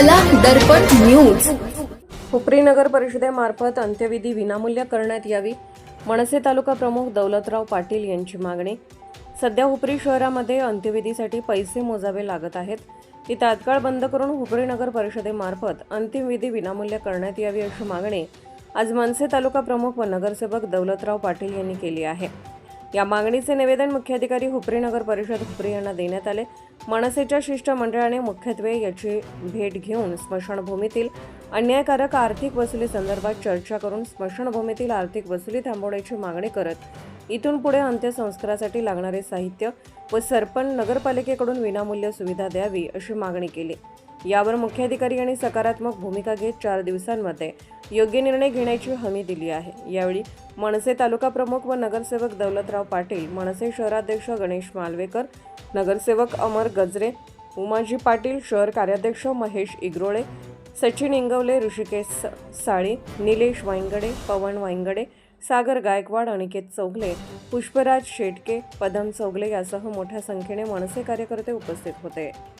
कला दर्पण न्यूज हुपरी नगर परिषदेमार्फत अंत्यविधी विनामूल्य करण्यात यावी मनसे तालुका प्रमुख दौलतराव पाटील यांची मागणी. सध्या हुपरी शहरामध्ये अंत्यविधीसाठी पैसे मोजावे लागत आहेत. ती तात्काळ बंद करून हुपरी नगर परिषदेमार्फत अंतिम विधी विनामूल्य करण्यात यावी अशी मागणी आज मनसे तालुका प्रमुख व नगरसेवक दौलतराव पाटील यांनी केली आहे. या मागणीचे निवेदन मुख्याधिकारी हुपरी नगर परिषद हुपरी यांना देण्यात आले. मनसेच्या शिष्टमंडळाने मुख्यत्वे याची भेट घेऊन स्मशानभूमीतील अन्यायकारक आर्थिक वसुली संदर्भात चर्चा करून स्मशानभूमीतील आर्थिक वसुली थांबवण्याची मागणी करत इथून पुढे अंत्यसंस्कारासाठी लागणारे साहित्य व सरपण नगरपालिकेकडून विनामूल्य सुविधा द्यावी अशी मागणी केली. यावर मुख्याधिकारी यांनी सकारात्मक भूमिका घेत चार दिवसांमध्ये योग्य निर्णय घेण्याची हमी दिली आहे. यावेळी मनसे तालुका प्रमुख व नगरसेवक दौलतराव पाटील मनसे शहराध्यक्ष गणेश मालवेकर नगरसेवक अमर गजरे उमाजी पाटील शहर कार्याध्यक्ष महेश इग्रोळे सचिन इंगवले ऋषिकेश स- साळी निलेश वाईंगडे पवन वाईंगडे सागर गायकवाड अनिकेत चौगले पुष्पराज शेटके पदम चौगले यासह मोठ्या संख्येने मनसे कार्यकर्ते उपस्थित होते.